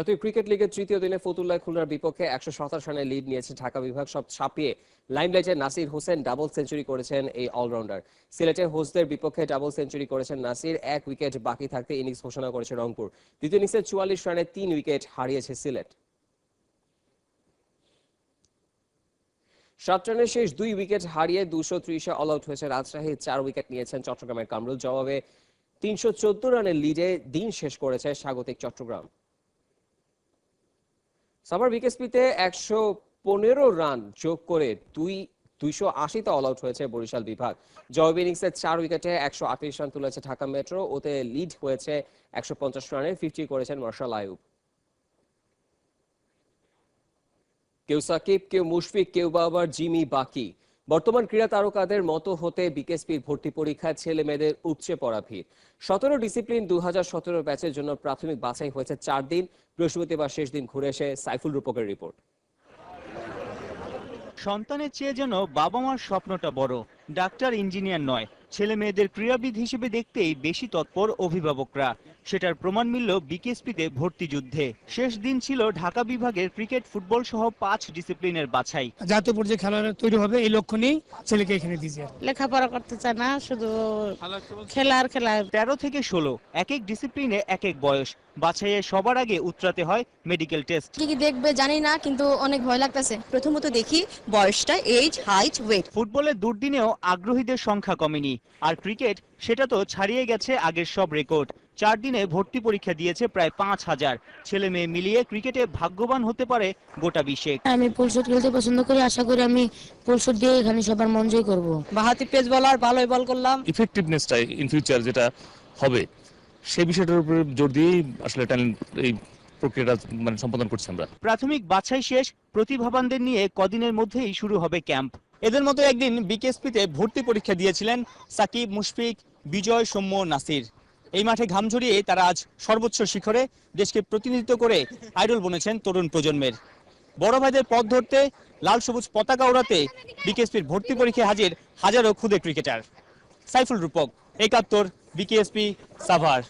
জাতীয় ক্রিকেট লিগের তৃতীয় দিনে ফতুল্লাহ খুলনার বিপক্ষে একশো সাতাশ রানের লিড নিয়েছে ঢাকা বিভাগ। সব ছাপিয়ে লাইমলাইটে নাসির হোসেন ডাবল সেঞ্চুরি করেছেন এই অলরাউন্ডার সিলেটের হোসদের বিপক্ষে ডাবল সেঞ্চুরি করেছেন নাসির, এক উইকেট বাকি থাকতে ইনিংস ঘোষণা করেছে রংপুর। দ্বিতীয় ইনিংসে চুয়াল্লিশ রানে তিন উইকেট হারিয়েছে সিলেট। সাত রানের শেষ দুই উইকেট হারিয়ে দুশো ত্রিশে অল আউট হয়েছে রাজশাহী, চার উইকেট নিয়েছেন চট্টগ্রামের কামরুল। জবাবে তিনশো চোদ্দ রানের লিডে দিন শেষ করেছে স্বাগতিক চট্টগ্রাম। সামার বিকেএসপিতে একশো পনেরো রান যোগ করে দুই, দুইশো আশিতে অল আউট হয়েছে বরিশাল বিভাগ। জবাব ইনিংসে চার উইকেটে একশো আটত্রিশ রান তুলেছে ঢাকা মেট্রো ওতে লিড হয়েছে একশো পঞ্চাশ রানে ফিফটি করেছেন মার্শাল আয়ুব কেউ সাকিব, কেউ মুশফিক, কেউ বা আবার জিমি বাকি। বর্তমান ক্রীড়া তারকাদের মতো হতে বিকেএসপির ভর্তি পরীক্ষায় ছেলে মেয়েদের উপচে পড়া ভিড়। সতেরো ডিসিপ্লিন দু হাজার সতেরো ব্যাচের জন্য প্রাথমিক বাছাই হয়েছে চার দিন। বৃহস্পতিবার শেষ দিন ঘুরে এসে সাইফুল রূপকের রিপোর্ট। সন্তানের চেয়ে যেন বাবা মার স্বপ্নটা বড়। ডাক্তার, ইঞ্জিনিয়ার নয়। ছেলে মেয়েদের ক্রীড়াবিদ হিসেবে দেখতেই বেশি তৎপর অভিভাবকরা। সেটার প্রমাণ মিলল বিকেএসপিতে ভর্তি যুদ্ধে। শেষ দিন ছিল ঢাকা বিভাগের ক্রিকেট ফুটবল সহ পাঁচ ডিসিপ্লিনের বাছাই। জাতীয় পর্যায়ে খেলা তৈরি হবে এই লক্ষ্য নিয়েই ছেলেকে এখানে দিয়েছে। লেখাপড়া করতে চায় না শুধু খেলার খেলা তেরো থেকে ষোলো এক এক ডিসিপ্লিনে এক এক বয়স। বাছাইয়ে সবার আগে উতরাতে হয় মেডিকেল টেস্ট। কি কি দেখবে জানি না কিন্তু অনেক ভয় লাগতেছে। প্রথমত দেখি বয়সটা এজ হাইট ওয়েট ফুটবলের দুর্দিনেও আগ্রহীদের সংখ্যা কমেনি। আর ক্রিকেট সেটা তো ছাড়িয়ে গেছে আগের সব রেকর্ড। চার দিনে ভর্তি পরীক্ষা দিয়েছে প্রায় পাঁচ হাজার। ছেলে মেয়ে মিলিয়ে ক্রিকেটে ভাগ্যবান হতে পারে গোটা বিশ্বে। আমি পুলশট খেলতে পছন্দ করি আশা করি আমি পুলশট দিয়ে এখানে সবার মন জয় করব। বাহাতি পেস বলার ভালোই বল করলাম। ইফেক্টিভনেসটা ইন ফিউচার যেটা হবে সেই বিষয়টার উপরে জোর দিয়েই আসলে ট্যালেন্ট এই প্রক্রিয়াটা মানে সম্পাদন করছি আমরা। প্রাথমিক বাছাই শেষ প্রতিভাবানদের নিয়ে কদিনের মধ্যেই শুরু হবে ক্যাম্প। এদের মতো একদিন বিকেএসপিতে ভর্তি পরীক্ষা দিয়েছিলেন সাকিব মুশফিক বিজয় সৌম্য নাসির। এই মাঠে ঘাম ঝরিয়ে তারা আজ সর্বোচ্চ শিখরে দেশকে প্রতিনিধিত্ব করে আইডল বনেছেন তরুণ প্রজন্মের। বড় ভাইদের পথ ধরতে লাল সবুজ পতাকা ওড়াতে বিকেএসপির ভর্তি পরীক্ষায় হাজির হাজারো ক্ষুদে ক্রিকেটার। সাইফুল রূপক, একাত্তর, বিকেএসপি, সাভার।